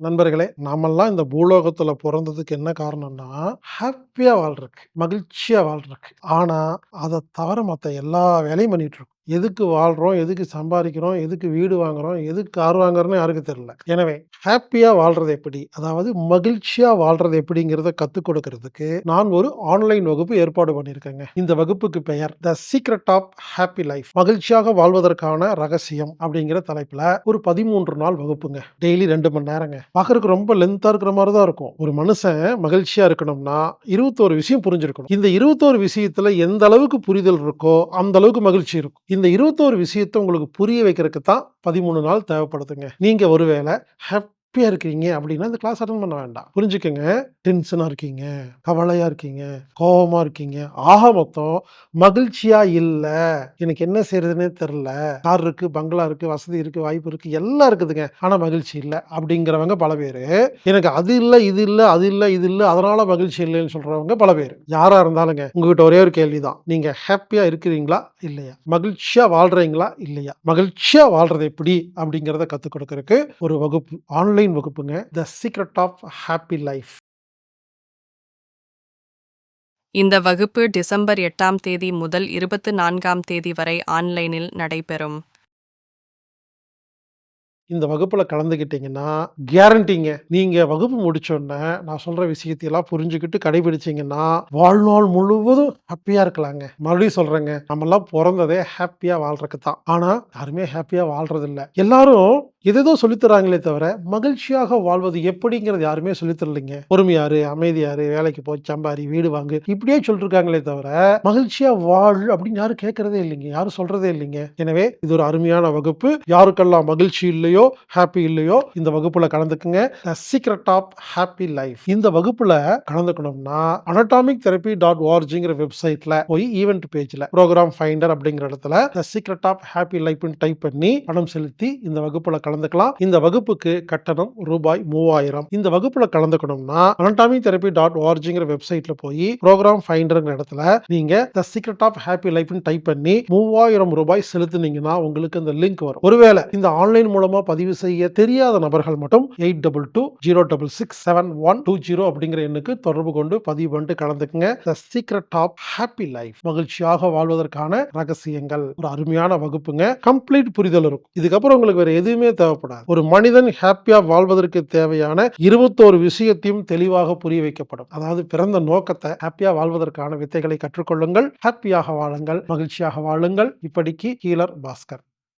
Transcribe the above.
நண்பர்களே நாமெல்லாம் இந்த பூலோகத்துல பிறந்ததுக்கு என்ன காரணம்னா ஹாப்பியா வாழ்றதுக்கு மகிழ்ச்சியா வாழ்றதுக்கு. ஆனா அதை தவிர மற்ற எல்லா வேலையும் பண்ணிட்டு இருக்கோம். எதுக்கு வாழ்கிறோம் எதுக்கு சம்பாதிக்கிறோம்? எதுக்கு வீடு வாங்குகிறோம் எதுக்கு கார் வாங்குறோம்னு யாருக்கு தெரியல. எனவே ஹாப்பியாக வாழ்றது எப்படி? அதாவது மகிழ்ச்சியாக வாழ்றது எப்படிங்கிறத கற்றுக் கொடுக்கறதுக்கு நான் ஒரு ஆன்லைன் வகுப்பு ஏற்பாடு பண்ணியிருக்கேங்க. இந்த வகுப்புக்கு பெயர் the secret of happy life மகிழ்ச்சியாக வாழ்வதற்கான ரகசியம் அப்படிங்கிற தலைப்பில் ஒரு பதிமூன்று நாள் வகுப்புங்க. டெய்லி ரெண்டு மணி நேரங்க. பார்க்கறதுக்கு ரொம்ப லென்த்தாக இருக்கிற மாதிரி தான் இருக்கும். ஒரு மனுஷன் மகிழ்ச்சியாக இருக்கணும்னா இருபத்தோரு விஷயம் புரிஞ்சிருக்கணும். இந்த இருபத்தோரு விஷயத்தில் எந்த அளவுக்கு புரிதல் இருக்கோ அந்த அளவுக்கு மகிழ்ச்சி இருக்கும். இந்த இருபத்தோரு விஷயத்தை உங்களுக்கு புரிய வைக்கிறதுக்கு தான் பதிமூணு நாள் தேவைப்படுதுங்க. நீங்கள் ஒருவேளை ஹாப்பியா இருக்கீங்க அப்படின்னா இந்த கிளாஸ் அட்டன் பண்ண வேண்டாம். புரிஞ்சுக்கோங்க. டென்ஷனா இருக்கீங்க. கவலையா இருக்கீங்க. கோபமா இருக்கீங்க. ஆக மொத்தம் மகிழ்ச்சியா இல்ல. எனக்கு என்ன செய்யறதுன்னே தெரில. கார் இருக்கு பங்களா இருக்கு வசதி இருக்கு வாய்ப்பு இருக்கு எல்லாம் இருக்குதுங்க. ஆனா மகிழ்ச்சி இல்லை அப்படிங்கிறவங்க பல பேர். எனக்கு அது இல்லை இது இல்லை அது இல்லை இது இல்லை அதனால மகிழ்ச்சி இல்லைன்னு சொல்றவங்க பல பேர். யாரா இருந்தாலுங்க உங்ககிட்ட ஒரே ஒரு கேள்விதான். நீங்க ஹாப்பியா இருக்கிறீங்களா இல்லையா? மகிழ்ச்சியா வாழ்றீங்களா இல்லையா? மகிழ்ச்சியா வாழ்றது எப்படி அப்படிங்கிறத கத்துக் கொடுக்கறதுக்கு ஒரு வகுப்பு. Online வகுப்புங்க. The secret of happy life இந்த வகுப்பு டிசம்பர் எட்டாம் தேதி முதல் இருபத்து நான்காம் தேதி வரை ஆன்லைனில் நடைபெறும். இந்த வகுப்புல கலந்துக்கிட்டீங்கன்னா கேரண்டிங்க நீங்க வகுப்பு முடிச்சோடனே நான் சொல்ற விஷயத்தையெல்லாம் புரிஞ்சுக்கிட்டு கடைபிடிச்சீங்கன்னா வாழ்நாள் முழுவதும் ஹாப்பியா இருக்கலாங்க. மறுபடியும் சொல்றேங்க. நம்மெல்லாம் பிறந்ததே ஹாப்பியா வாழ்றதுக்கு தான் ஆனா யாருமே ஹாப்பியா வாழ்றது இல்ல எல்லாரும் எதேதோ சொல்லித்தராங்களே தவிர மகிழ்ச்சியாக வாழ்வது எப்படிங்கிறது யாருமே சொல்லித்தரலைங்க. பொறுமையாரு அமைதியாரு வேலைக்கு போய் சம்பாரி வீடு வாங்கு இப்படியே சொல்லிருக்காங்களே தவிர மகிழ்ச்சியா வாழ் அப்படின்னு யாரும் கேட்கறதே இல்லைங்க. யாரும் சொல்றதே இல்லைங்க. எனவே இது ஒரு அருமையான வகுப்பு. யாருக்கெல்லாம் மகிழ்ச்சி இல்லையோ ஹாப்பி இல்லையோ இந்த வகுப்புல கலந்துக்குங்க. சீக்ரெட் ஆஃப் ஹாப்பி லைஃப் இந்த வகுப்புல கலந்துக்கணும்னா அனட்டாமிக் தெரப்பி டாட் ஓஆர்ஜிங்கிற வெப்சைட்ல போய் ஈவெண்ட் பேஜ்ல ப்ரோக்ராம் ஃபைண்டர் அப்படிங்கிற இடத்துல த சீக்ரெட் ஆஃப் ஹாப்பி லைஃப்னு டைப் பண்ணி பணம் செலுத்தி இந்த வகுப்புல கலந்துக்கலாம். இந்த வகுப்புக்கு கட்டணம் ரூபாய் மூவாயிரம். இந்த வகுப்புல கலந்துக்கணும்னா அனட்டாமி தெரப்பி டாட் ஓஆர்ஜிங்கிற வெப்சைட்ல போய் ப்ரோக்ராம் ஃபைண்டர்ங்கிற இடத்துல நீங்க த சீக்ரெட் ஆஃப் ஹாப்பி லைஃப்னு டைப் பண்ணி மூவாயிரம் ரூபாய் செலுத்துனீங்கன்னா உங்களுக்கு அந்த லிங்க் வரும். ஒருவேளை இந்த ஆன்லைன் மூலமா பதிவு செய்ய தெரியாத நபர்கள் மட்டும் eight double two zero double six seven one two zero அப்படிங்கிற எண்ணுக்கு தொடர்பு கொண்டு பதிவு பண்ணிட்டு கலந்துக்குங்க. The secret of happy life மகிழ்ச்சியாக வாழ்வதற்கான ரகசியங்கள். ஒரு அருமையான வகுப்புங்க. கம்ப்ளீட் புரிதல் இருக்கும். இதுக்கப்புறம் உங்களுக்கு வேற எதுவுமே தேவைப்படாது. ஒரு மனிதன் ஹாப்பியா வாழ்வதற்கு தேவையான இருபத்தோரு விஷயத்தையும் தெளிவாக புரிய வைக்கப்படும். அதாவது பிறந்த நோக்கத்தை ஹாப்பியா வாழ்வதற்கான வித்தைகளை கற்றுக்கொள்ளுங்கள் ஹாப்பியாக வாழுங்கள் மகிழ்ச்சியாக வாழுங்கள். இப்படிக்கு ஹீலர் பாஸ்கர்.